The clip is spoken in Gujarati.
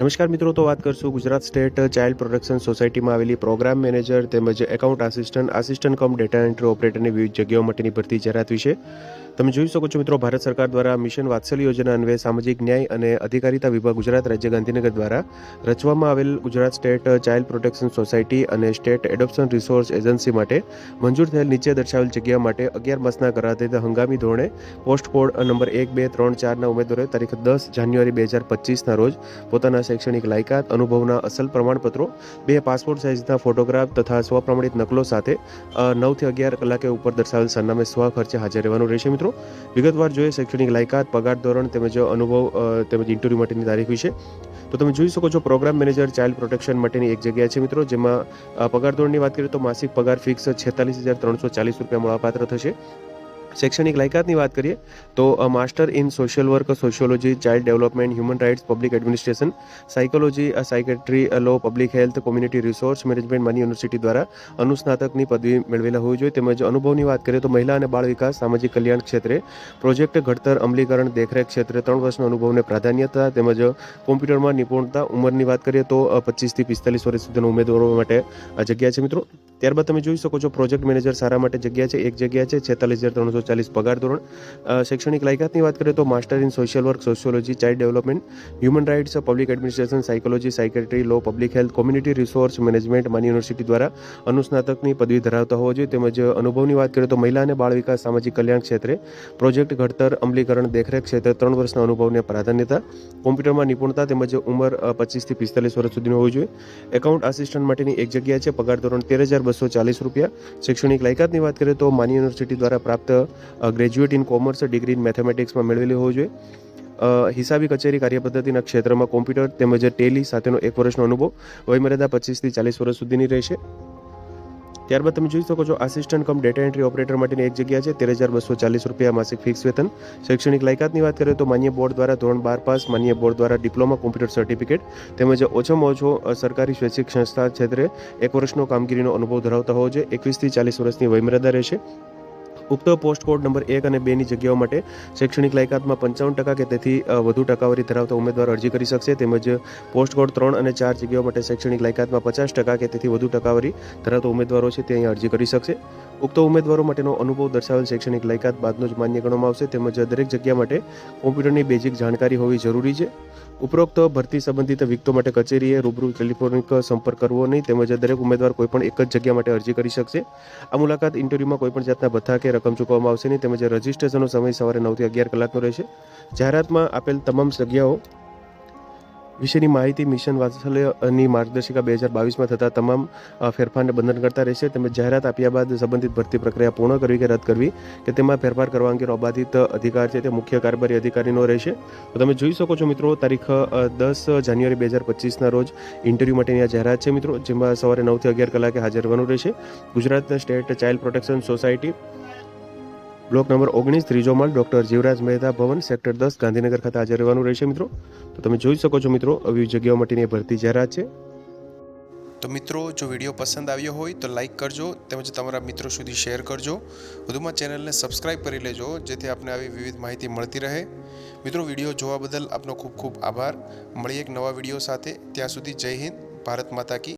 નમસ્કાર મિત્રો, તો વાત કરશું ગુજરાત સ્ટેટ ચાઇલ્ડ પ્રોટેક્શન સોસાયટીમાં આવેલી પ્રોગ્રામ મેનેજર તેમજ account assistant assistant cum data entry ઓપરેટરની વિવિધ જગ્યાઓ માટેની ભરતી જાહેરાત વિશે. તમે જોઈ શકો છો મિત્રો, ભારત સરકાર દ્વારા મિશન વાત્સલ્ય યોજના અન્વયે સામાજિક ન્યાય અને અધિકારિતા વિભાગ ગુજરાત રાજ્ય ગાંધીનગર દ્વારા રચવામાં આવેલ Gujarat state child protection society અને સ્ટેટ એડોપ્શન રિસોર્સ એજન્સી માટે મંજૂર થયેલ નીચે દર્શાવેલ જગ્યા માટે અગિયાર માસના કરાતે હંગામી ધોરણે પોસ્ટ કોડ નંબર એક, બે, ત્રણ, ચારના ઉમેદવારોએ તારીખ દસ જાન્યુઆરી બે હજાર પચીસના રોજ પોતાના શૈક્ષણિક લાયકાત, અનુભવના અસલ પ્રમાણપત્રો, બે પાસપોર્ટ સાઇઝના ફોટોગ્રાફ તથા સ્વપ્રમાણિત નકલો સાથે નવથી અગિયાર કલાકે ઉપર દર્શાવેલ સરનામે સ્વ ખર્ચે હાજર રહેવાનું રહેશે મિત્રો. વિગતવાર જોઈએ, શૈક્ષણિક લાયકાત, પગાર ધોરણ તેમજ અનુભવ તેમજ ઇન્ટરવ્યૂ માટેની તારીખ વિશે. તો તમે જોઈ શકો છો પ્રોગ્રામ મેનેજર ચાઇલ્ડ પ્રોટેક્શન માટેની એક જગ્યા છે મિત્રો, જેમાં પગાર ધોરણની વાત કરીએ તો માસિક પગાર ફિક્સ છેતાલીસ હજાર ત્રણસો ચાલીસ રૂપિયા મળવાપાત્ર થશે. શૈક્ષણિક લાયકાતની વાત કરીએ, તો master in social work, sociology, child development, human rights, public administration, psychology psychiatry law, public health, community resource management, માની યુનિવર્સિટી દ્વારા અનુસ્નાતકની પદવી મેળવેલા હોવી જોઈએ. તેમજ અનુભવની વાત કરીએ, તો મહિલા અને બાળ વિકાસ, સામાજિક કલ્યાણ ક્ષેત્રે પ્રોજેક્ટ ઘડતર, અમલીકરણ, દેખરેખ ક્ષેત્રે ત્રણ વર્ષના અનુભવને પ્રાધાન્યતા તેમજ કોમ્પ્યુટરમાં નિપુણતા, ઉંમરની વાત કરીએ, તો પચીસથી પિસ્તાલીસ વર્ષ સુધીના ઉમેદવારો માટે જગ્યા છે મિત્રો. ત્યારબાદ તમે જોઈ શકો છો પ્રોજેક્ટ મેનેજર સારા માટે જગ્યા છે, એક જગ્યા છે, છેતાલીસ હજાર ત્રણસો ચાલીસ પગાર ધોરણ. શૈક્ષણિક લાયકાતની વાત કરીએ તો master in social work, sociology, child development, human rights, public administration, psychology, psychiatry, law, public health, community resource management માની યુનિવર્સિટી દ્વારા અનુસ્નાતકની પદવી ધરાવતા હોવો જોઈએ. તેમજ અનુભવની વાત કરીએ તો મહિલા અને બાળ વિકાસ, સામાજિક કલ્યાણ ક્ષેત્રે પ્રોજેક્ટ ઘડતર, અમલીકરણ, દેખરેખ ક્ષેત્રે ત્રણ વર્ષના અનુભવને પ્રાધાન્યતા, કોમ્પ્યુટરમાં નિપુણતા તેમજ ઉંમર પચીસથી પિસ્તાલીસ વર્ષ સુધીની હોવી જોઈએ. એકાઉન્ટ આસિસ્ટન્ટ માટેની એક જગ્યા છે, પગાર ધોરણ તેર હજાર બસો ચાલીસ રૂપિયા. શૈક્ષણિક લાયકાતની વાત કરીએ તો માની યુનિવર્સિટી દ્વારા પ્રાપ્ત graduate in commerce degree in મેથેમેટિક્સમાં મેળવેલી હોવી જોઈએ. હિસાબી કચેરી કાર્યપદ્ધતિના ક્ષેત્રમાં કોમ્પ્યુટર તેમજ ટેલી સાથેનો એક વર્ષનો અનુભવ વયમર્યાદા પચીસથી ચાલીસ વર્ષ સુધીની રહેશે. ત્યારબાદ તમે જોઈ શકો છો assistant cum data entry operator માટેની એક જગ્યા છે. તેર હજાર બસો ચાલીસ રૂપિયા માસિક ફિક્સ વેતન. શૈક્ષણિક લાયકાતની વાત કરીએ તો માન્ય બોર્ડ દ્વારા ધોરણ બાર પાસ, માન્ય બોર્ડ દ્વારા ડિપ્લોમા કોમ્પ્યુટર સર્ટિફિકેટ તેમજ ઓછામાં ઓછો સરકારી સ્વૈચ્છિક સંસ્થા ક્ષેત્રે એક વર્ષનો કામગીરીનો અનુભવ ધરાવતા હોવો જોઈએ. એકવીસથી ચાલીસ વર્ષની વયમર્યાદા રહેશે. ઉક્ત પોસ્ટ કોડ નંબર એક અને બેની જગ્યાઓ માટે શૈક્ષણિક લાયકાતમાં પંચાવન ટકા કે તેથી વધુ ટકાવારી ધરાવતા ઉમેદવારો અરજી કરી શકશે. તેમજ પોસ્ટ કોડ ત્રણ અને ચાર જગ્યાઓ માટે શૈક્ષણિક લાયકાતમાં પચાસ ટકા કે તેથી વધુ ટકાવારી ધરાવતા ઉમેદવારો છે તે અહીં અરજી કરી શકશે. ઉક્ત ઉમેદવારો માટેનો અનુભવ દર્શાવેલ શૈક્ષણિક લાયકાત બાદનો જ માન્ય ગણવામાં આવશે. તેમજ દરેક જગ્યા માટે કોમ્પ્યુટરની બેઝિક જાણકારી હોવી જરૂરી છે. ઉપરોક્ત ભરતી સંબંધિત વિગતો માટે કચેરીએ રૂબરૂ ટેલિફોનિક સંપર્ક કરવો નહીં, તેમજ દરેક ઉમેદવાર કોઈપણ એક જ જગ્યા માટે અરજી કરી શકશે. આ મુલાકાત ઇન્ટરવ્યુમાં કોઈપણ જાતના ભથ્થા કે રકમ ચૂકવવામાં આવશે નહીં, તેમજ રજિસ્ટ્રેશનનો સમય સવારે નવથી અગિયાર કલાકનો રહેશે. જાહેરાતમાં આપેલ તમામ જગ્યાઓ વિશેની માહિતી મિશન વાત્સલ્યની માર્ગદર્શિકા બે હજાર બાવીસમાં થતા તમામ ફેરફારને બંધન કરતા રહેશે. તેમજ જાહેરાત આપ્યા બાદ સંબંધિત ભરતી પ્રક્રિયા પૂર્ણ કરવી કે રદ કરવી, કે તેમાં ફેરફાર કરવા અંગેનો અબાધિત અધિકાર છે તે મુખ્ય કારભારી અધિકારીનો રહેશે. તો તમે જોઈ શકો છો મિત્રો, તારીખ દસ જાન્યુઆરી બે હજાર પચીસના રોજ ઇન્ટરવ્યૂ માટેની આ જાહેરાત છે મિત્રો, જેમાં સવારે નવથી અગિયાર કલાકે હાજર રહેવાનું રહેશે. Gujarat state child protection society block number ઓગણીસ, ત્રીજો માળ, ડોક્ટર જીવરાજ મહેતા ભવન, સેક્ટર દસ, ગાંધીનગર ખાતે હાજર રહેવાનું રહેશે મિત્રો. તો તમે જોઈ શકો છો મિત્રો, આવી જગ્યાઓ માટેની ભરતી જાહેરાત છે. તો મિત્રો, જો વીડિયો પસંદ આવ્યો હોય તો લાઈક કરજો, તેમજ તમારા મિત્રો સુધી શેર કરજો. વધુમાં ચેનલને સબસ્ક્રાઇબ કરી લેજો, જેથી આપને આવી વિવિધ માહિતી મળતી રહે. મિત્રો, વીડિયો જોવા બદલ આપનો ખૂબ ખૂબ આભાર. મળીએ એક નવા વીડિયો સાથે. ત્યાં સુધી જય હિન્દ, ભારત માતા કી.